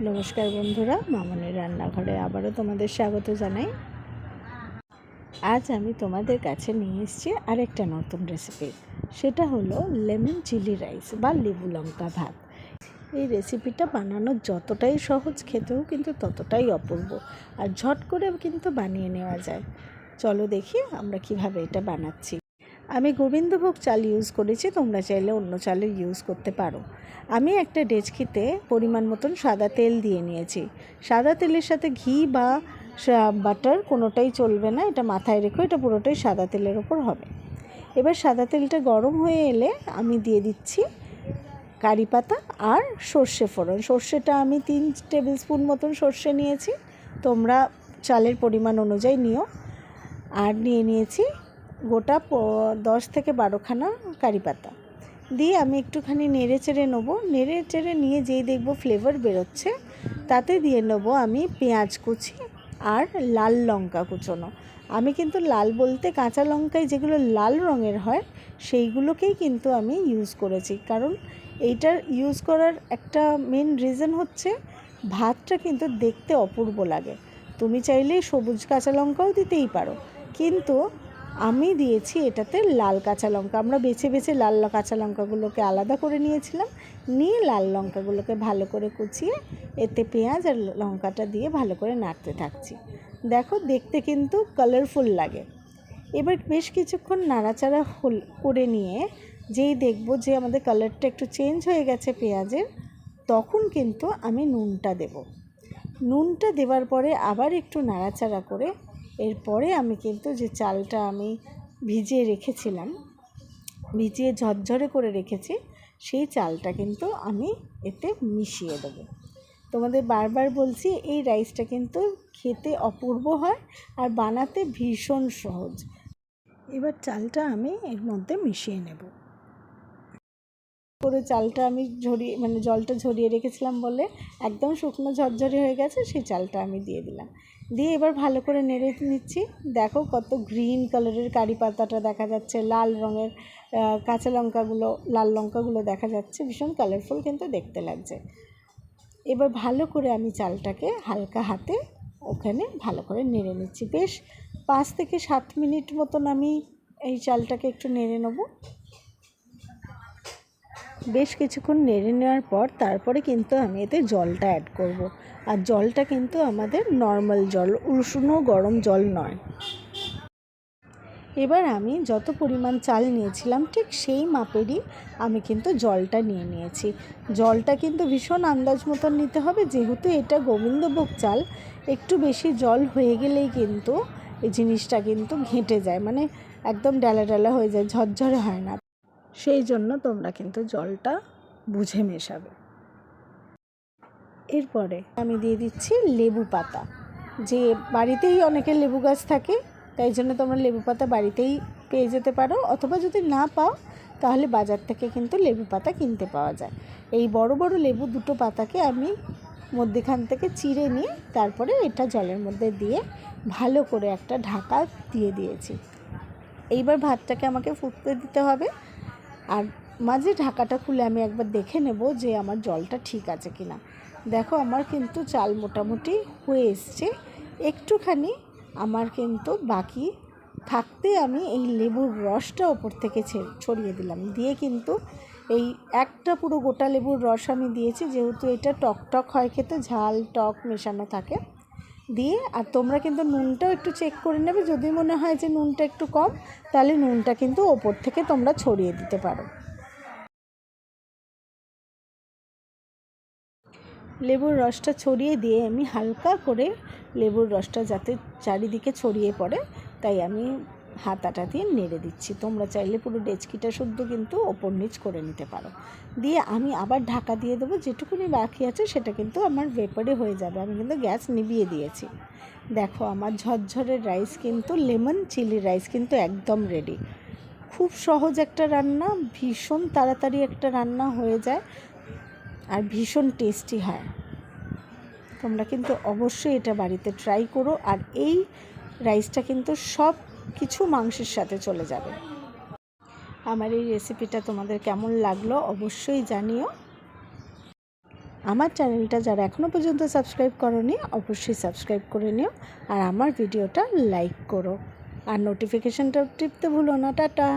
নমস্কার বন্ধুরা, মামনের রান্নাঘরে আবারও তোমাদের স্বাগত জানাই। আজ আমি তোমাদের কাছে নিয়ে এসেছি আরেকটা নতুন রেসিপি সেটা হলো লেমন চিলি রাইস বা লেবু লঙ্কা ভাত। এই রেসিপিটা বানানো যতটাই সহজ, খেতেও কিন্তু ততটাই অপূর্ব। আর ঝট করে কিন্তু বানিয়ে নেওয়া যায়। চলো দেখি আমরা কীভাবে এটা বানাচ্ছি। আমি গোবিন্দভোগ চাল ইউজ করেছি, তোমরা চাইলে অন্য চালের ইউজ করতে পারো। আমি একটা ডেচকিতে পরিমাণ মতন সাদা তেল দিয়ে নিয়েছি। সাদা তেলের সাথে ঘি বা বাটার কোনোটাই চলবে না, এটা মাথায় রেখো, এটা পুরোটাই সাদা তেলের ওপর হবে। এবার সাদা তেলটা গরম হয়ে এলে আমি দিয়ে দিচ্ছি কারি পাতা আর সর্ষে ফোড়ন। সর্ষেটা আমি তিন টেবিল স্পুন মতন সর্ষে নিয়েছি, তোমরা চালের পরিমাণ অনুযায়ী নিও। আর নিয়ে নিয়েছি গোটা দশ থেকে বারোখানা কারি পাতা। দিয়ে আমি একটুখানি নেড়ে চেড়ে নেব। নেড়ে চেড়ে নিয়ে যেই দেখব ফ্লেভার বেরোচ্ছে, তাতে দিয়ে নেব আমি পেঁয়াজ কুচি আর লাল লঙ্কা কুচোনো। আমি কিন্তু লাল বলতে কাঁচা লঙ্কায় যেগুলো লাল রঙের হয়, সেইগুলোকেই কিন্তু আমি ইউজ করেছি। কারণ এইটার ইউজ করার একটা মেন রিজন হচ্ছে, ভাতটা কিন্তু দেখতে অপূর্ব লাগে। তুমি চাইলে সবুজ কাঁচা লঙ্কাও দিতেই পারো। কিন্তু আমি দিয়েছি এটাতে লাল কাঁচা লঙ্কা। আমরা বেছে বেছে লাল কাঁচা লঙ্কাগুলোকে আলাদা করে নিয়েছিলাম। নিয়ে লাল লঙ্কাগুলোকে ভালো করে কুচিয়ে এতে পেঁয়াজ আর লঙ্কাটা দিয়ে ভালো করে নাড়তে থাকছি। দেখো, দেখতে কিন্তু কালারফুল লাগে। এবার বেশ কিছুক্ষণ নাড়াচাড়া হল, করে নিয়ে যেই দেখব যে আমাদের কালারটা একটু চেঞ্জ হয়ে গেছে পেঁয়াজের, তখন কিন্তু আমি নুনটা দেব। নুনটা দেওয়ার পরে আবার একটু নাড়াচাড়া করে এরপরে আমি কিন্তু যে চালটা আমি ভিজিয়ে রেখেছিলাম, ভিজিয়ে ঝরঝরে করে রেখেছি, সেই চালটা কিন্তু আমি এতে মিশিয়ে দেবো। তোমাদের বারবার বলছি, এই রাইসটা কিন্তু খেতে অপূর্ব হয় আর বানাতে ভীষণ সহজ। এবার চালটা আমি এর মধ্যে মিশিয়ে নেব। করে চালটা আমি ঝরিয়ে মানে জলটা ঝরিয়ে রেখেছিলাম বলে একদম শুকনো ঝরঝরে হয়ে গেছে, সেই চালটা আমি দিয়ে দিলাম। দিয়ে এবার ভালো করে নেড়ে নিচ্ছি। দেখো কত গ্রিন কালারের কারি পাতাটা দেখা যাচ্ছে, লাল রঙের কাঁচা লঙ্কাগুলো, লাল লঙ্কাগুলো দেখা যাচ্ছে, ভীষণ কালারফুল কিন্তু দেখতে লাগছে। এবার ভালো করে আমি চালটাকে হালকা হাতে ওখানে ভালো করে নেড়ে নিচ্ছি। বেশ পাঁচ থেকে সাত মিনিট মতন আমি এই চালটাকে একটু নেড়ে নেব। বেশ কিছুক্ষণ নেড়ে নেওয়ার পর তারপরে কিন্তু আমি এতে জলটা অ্যাড করব। আর জলটা কিন্তু আমাদের নর্মাল জল, উষ্ণ গরম জল নয়। এবার আমি যত পরিমাণ চাল নিয়েছিলাম, ঠিক সেই মাপেরই আমি কিন্তু জলটা নিয়ে নিয়েছি। জলটা কিন্তু ভীষণ আন্দাজ মতন নিতে হবে, যেহেতু এটা গোবিন্দভোগ চাল। একটু বেশি জল হয়ে গেলেই কিন্তু এই জিনিসটা কিন্তু ঘেঁটে যায় মানে একদম ডালা ডালা হয়ে যায়, ঝরঝরে হয় না। সেই জন্য তোমরা কিন্তু জলটা বুঝে মেশাবে। এরপরে আমি দিয়ে দিচ্ছি লেবু পাতা। যে বাড়িতেই অনেকের লেবু গাছ থাকে, তাই জন্য তোমরা লেবু পাতা বাড়িতেই পেয়ে যেতে পারো। অথবা যদি না পাও, তাহলে বাজার থেকে কিন্তু লেবু পাতা কিনতে পাওয়া যায়। এই বড় বড় লেবু দুটো পাতাকে আমি মধ্যেখান থেকে চিড়ে নিয়ে তারপরে এটা জলের মধ্যে দিয়ে ভালো করে একটা ঢাকা দিয়ে দিয়েছি। এইবার ভাতটাকে আমাকে ফুটতে দিতে হবে। আর মাঝে ঢাকাটা খুলে আমি একবার দেখে নেব যে আমার জলটা ঠিক আছে কি না দেখো আমার কিন্তু চাল মোটামুটি হয়ে এসছে। একটুখানি আমার কিন্তু বাকি থাকতে আমি এই লেবুর রসটা ওপর থেকে ছড়িয়ে দিলাম। দিয়ে কিন্তু এই একটা পুরো গোটা লেবুর রস আমি দিয়েছি, যেহেতু এটা টক টক হয় খেতে, ঝাল টক মেশানো থাকে। দিয়ে, আর তোমরা কিন্তু নুনটাও একটু চেক করে নেবে। যদি মনে হয় যে নুনটা একটু কম, তাহলে নুনটা কিন্তু ওপর থেকে তোমরা ছড়িয়ে দিতে পারো। লেবুর রসটা ছড়িয়ে দিয়ে আমি হালকা করে লেবুর রসটা যাতে চারিদিকে ছড়িয়ে পড়ে, তাই আমি হাতাটা দিয়ে নেড়ে দিচ্ছি। তোমরা চাইলে পুরো ডেচকিটা শুদ্ধ কিন্তু ওপর নিচ করে নিতে পারো। দিয়ে আমি আবার ঢাকা দিয়ে দেবো, যেটুকুনি বাকি আছে সেটা কিন্তু আমার ভেপারে হয়ে যাবে। আমি কিন্তু গ্যাস নিভিয়ে দিয়েছি। দেখো আমার ঝরঝরের রাইস কিন্তু লেমন চিলি রাইস কিন্তু একদম রেডি খুব সহজ একটা রান্না, ভীষণ তাড়াতাড়ি একটা রান্না হয়ে যায় আর ভীষণ টেস্টি হয়। তোমরা কিন্তু অবশ্যই এটা বাড়িতে ট্রাই করো। আর এই রাইসটা কিন্তু সব কিছু মাংসের সাথে চলে যাবে। আমার এই রেসিপিটা তোমাদের কেমন লাগল অবশ্যই জানিও। আমার চ্যানেলটা যারা এখনও পর্যন্ত সাবস্ক্রাইব করনি, অবশ্যই সাবস্ক্রাইব করে নিও আর আমার ভিডিওটা লাইক করো। আর নোটিফিকেশানটা টিপতে ভুলো না, টাটা।